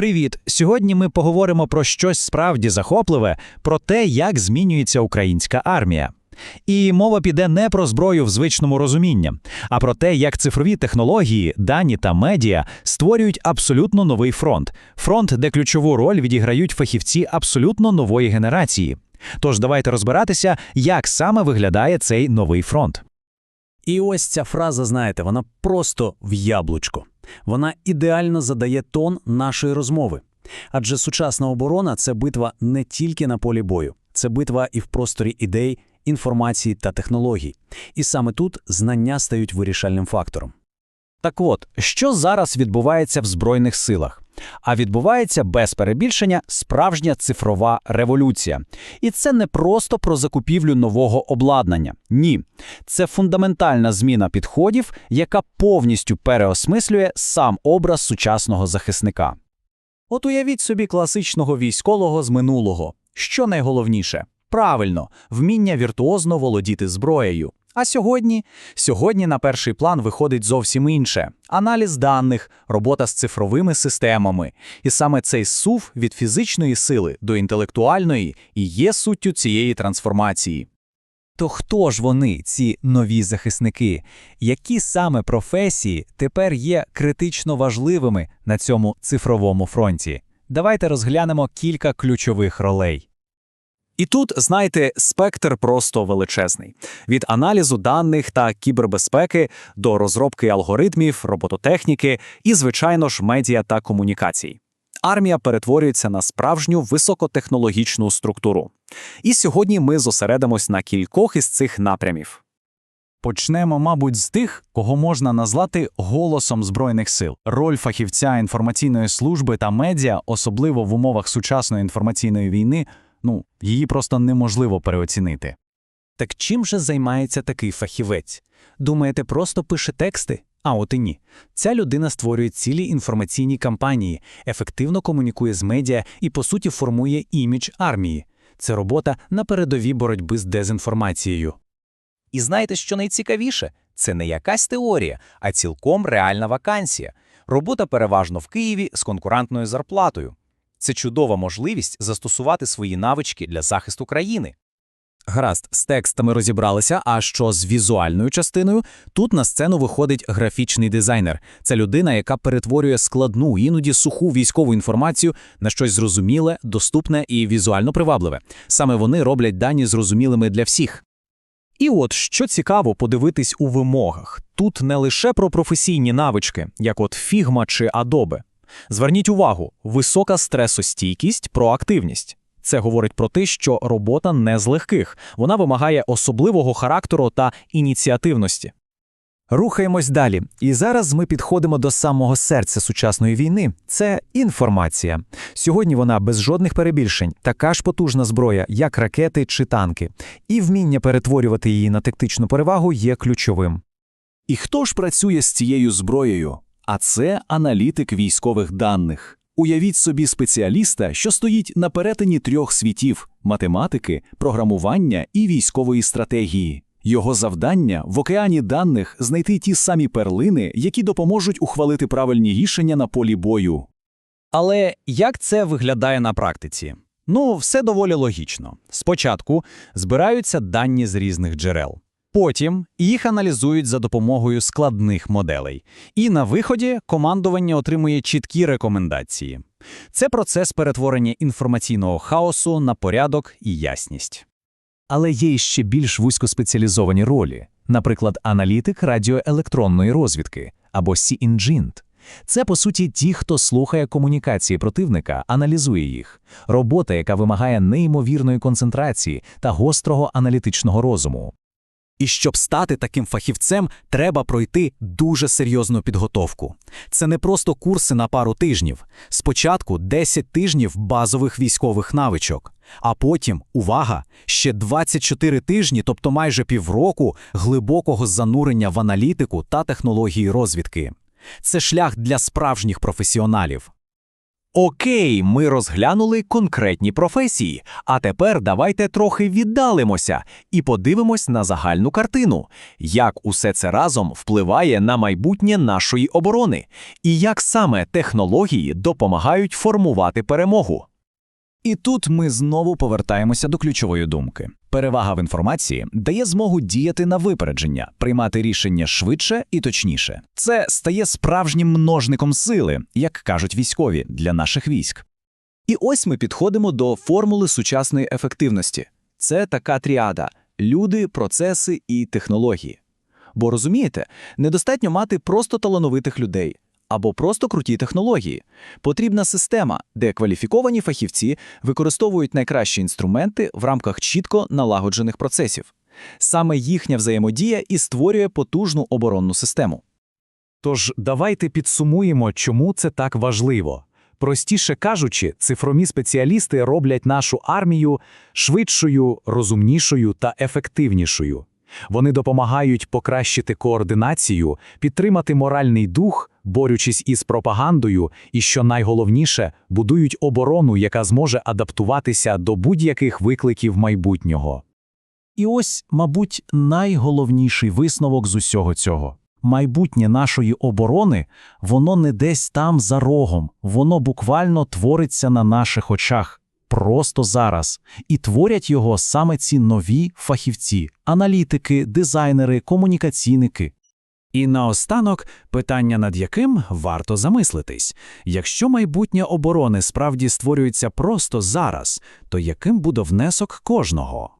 Привіт! Сьогодні ми поговоримо про щось справді захопливе, про те, як змінюється українська армія. І мова піде не про зброю в звичному розумінні, а про те, як цифрові технології, дані та медіа створюють абсолютно новий фронт фронт, де ключову роль відіграють фахівці абсолютно нової генерації. Тож давайте розбиратися, як саме виглядає цей новий фронт. І ось ця фраза, знаєте, вона просто в яблучко. Вона ідеально задає тон нашої розмови. Адже сучасна оборона це битва не тільки на полі бою, це битва і в просторі ідей, інформації та технологій. І саме тут знання стають вирішальним фактором. Так от, що зараз відбувається в Збройних силах? А відбувається без перебільшення справжня цифрова революція. І це не просто про закупівлю нового обладнання. Ні, це фундаментальна зміна підходів, яка повністю переосмислює сам образ сучасного захисника. От уявіть собі класичного військового з минулого. Що найголовніше? Правильно, вміння віртуозно володіти зброєю. А сьогодні? Сьогодні на перший план виходить зовсім інше: аналіз даних, робота з цифровими системами. І саме цей сув від фізичної сили до інтелектуальної і є суттю цієї трансформації. То хто ж вони, ці нові захисники? Які саме професії тепер є критично важливими на цьому цифровому фронті? Давайте розглянемо кілька ключових ролей. І тут, знаєте, спектр просто величезний: від аналізу даних та кібербезпеки до розробки алгоритмів, робототехніки і, звичайно ж, медіа та комунікацій. Армія перетворюється на справжню високотехнологічну структуру. І сьогодні ми зосередимось на кількох із цих напрямів. Почнемо, мабуть, з тих, кого можна назвати голосом Збройних сил. Роль фахівця інформаційної служби та медіа, особливо в умовах сучасної інформаційної війни, ну, її просто неможливо переоцінити. Так чим же займається такий фахівець? Думаєте, просто пише тексти? А от і ні. Ця людина створює цілі інформаційні кампанії, ефективно комунікує з медіа і, по суті, формує імідж армії. Це робота на передовій боротьби з дезінформацією. І знаєте, що найцікавіше? Це не якась теорія, а цілком реальна вакансія. Робота переважно в Києві з конкурентною зарплатою. Це чудова можливість застосувати свої навички для захисту країни. Гаразд, з текстами розібралися. А що з візуальною частиною? Тут на сцену виходить графічний дизайнер. Це людина, яка перетворює складну, іноді суху військову інформацію на щось зрозуміле, доступне і візуально привабливе. Саме вони роблять дані зрозумілими для всіх. І от що цікаво подивитись у вимогах. Тут не лише про професійні навички, як от Figma чи Adobe. Зверніть увагу, висока стресостійкість, проактивність. Це говорить про те, що робота не з легких, вона вимагає особливого характеру та ініціативності. Рухаємось далі. І зараз ми підходимо до самого серця сучасної війни. Це інформація. Сьогодні вона без жодних перебільшень, така ж потужна зброя, як ракети чи танки. І вміння перетворювати її на тактичну перевагу є ключовим. І хто ж працює з цією зброєю? А це аналітик військових даних. Уявіть собі спеціаліста, що стоїть на перетині трьох світів математики, програмування і військової стратегії. Його завдання в океані даних знайти ті самі перлини, які допоможуть ухвалити правильні рішення на полі бою. Але як це виглядає на практиці? Ну, все доволі логічно. Спочатку збираються дані з різних джерел. Потім їх аналізують за допомогою складних моделей. І на виході командування отримує чіткі рекомендації. Це процес перетворення інформаційного хаосу на порядок і ясність. Але є ще більш вузькоспеціалізовані ролі, наприклад, аналітик радіоелектронної розвідки або Сі-інджінт. Це, по суті, ті, хто слухає комунікації противника, аналізує їх, робота, яка вимагає неймовірної концентрації та гострого аналітичного розуму. І щоб стати таким фахівцем, треба пройти дуже серйозну підготовку. Це не просто курси на пару тижнів. Спочатку 10 тижнів базових військових навичок, а потім, увага, ще 24 тижні, тобто майже півроку, глибокого занурення в аналітику та технології розвідки. Це шлях для справжніх професіоналів. Окей, ми розглянули конкретні професії, а тепер давайте трохи віддалимося і подивимось на загальну картину, як усе це разом впливає на майбутнє нашої оборони, і як саме технології допомагають формувати перемогу. І тут ми знову повертаємося до ключової думки. Перевага в інформації дає змогу діяти на випередження, приймати рішення швидше і точніше. Це стає справжнім множником сили, як кажуть військові, для наших військ. І ось ми підходимо до формули сучасної ефективності. Це така тріада люди, процеси і технології. Бо розумієте, недостатньо мати просто талановитих людей або просто круті технології. Потрібна система, де кваліфіковані фахівці використовують найкращі інструменти в рамках чітко налагоджених процесів. Саме їхня взаємодія і створює потужну оборонну систему. Тож давайте підсумуємо, чому це так важливо. Простіше кажучи, цифрові спеціалісти роблять нашу армію швидшою, розумнішою та ефективнішою. Вони допомагають покращити координацію, підтримати моральний дух, борючись із пропагандою, і, що найголовніше, будують оборону, яка зможе адаптуватися до будь-яких викликів майбутнього. І ось, мабуть, найголовніший висновок з усього цього. Майбутнє нашої оборони, воно не десь там за рогом, воно буквально твориться на наших очах, просто зараз. І творять його саме ці нові фахівці, аналітики, дизайнери, комунікаційники. І наостанок питання, над яким варто замислитись. Якщо майбутнє оборони справді створюється просто зараз, то яким буде внесок кожного?